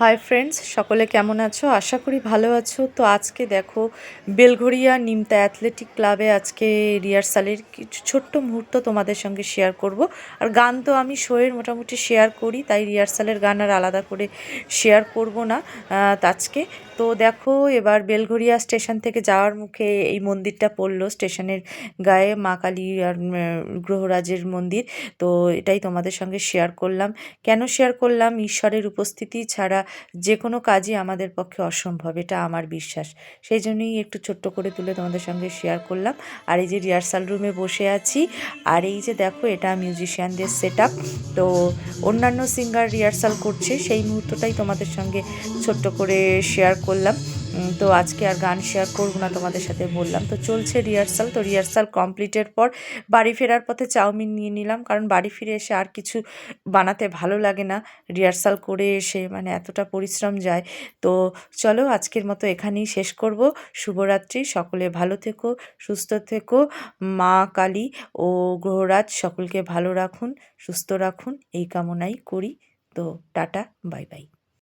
Hi friends সকলে কেমন আছো? আশা করি ভালো আছো। তো আজকে দেখো বেলঘরিয়া নিমতা অ্যাথলেটিক ক্লাবে আজকে রিহার্সালের কিছু ছোট্ট মুহূর্ত তোমাদের সঙ্গে শেয়ার করব। আর গান তো আমি শোয়ের মোটামুটি শেয়ার করি, তাই রিহার্সালের গান আর আলাদা করে শেয়ার করব না আজকে। তো দেখো, এবার বেলঘরিয়া স্টেশন থেকে যাওয়ার মুখে এই মন্দিরটা পড়ল, স্টেশনের গায়ে মা কালী আর গ্রহরাজের মন্দির। তো এটাই তোমাদের সঙ্গে শেয়ার করলাম। কেন শেয়ার করলাম? ঈশ্বরের উপস্থিতি ছাড়া যে কোনো কাজই আমাদের পক্ষে অসম্ভব, এটা আমার বিশ্বাস। সেই জন্যই একটু ছোট্ট করে তুলে তোমাদের সঙ্গে শেয়ার করলাম। আর এই যে রিহার্সাল রুমে বসে আছি, আর এই যে দেখো এটা মিউজিশিয়ানদের সেট তো অন্যান্য সিঙ্গার রিহার্সাল করছে, সেই মুহূর্তটাই তোমাদের সঙ্গে ছোট্ট করে শেয়ার করলাম। তো আজকে আর গান শেয়ার করব না তোমাদের সাথে বললাম। তো চলছে রিহার্সাল তো রিহার্সাল কমপ্লিটের পর বাড়ি ফেরার পথে চাউমিন নিয়ে নিলাম, কারণ বাড়ি ফিরে এসে আর কিছু বানাতে ভালো লাগে না। রিহার্সাল করে এসে মানে এতটা পরিশ্রম যায়। তো চলো আজকের মতো এখানেই শেষ করব। শুভরাত্রি, সকলে ভালো থেকো, সুস্থ থেকো। মা কালী ও গ্রহরাজ, সকলকে ভালো রাখুন, সুস্থ রাখুন, এই কামনাই করি। তো টাটা বাই বাই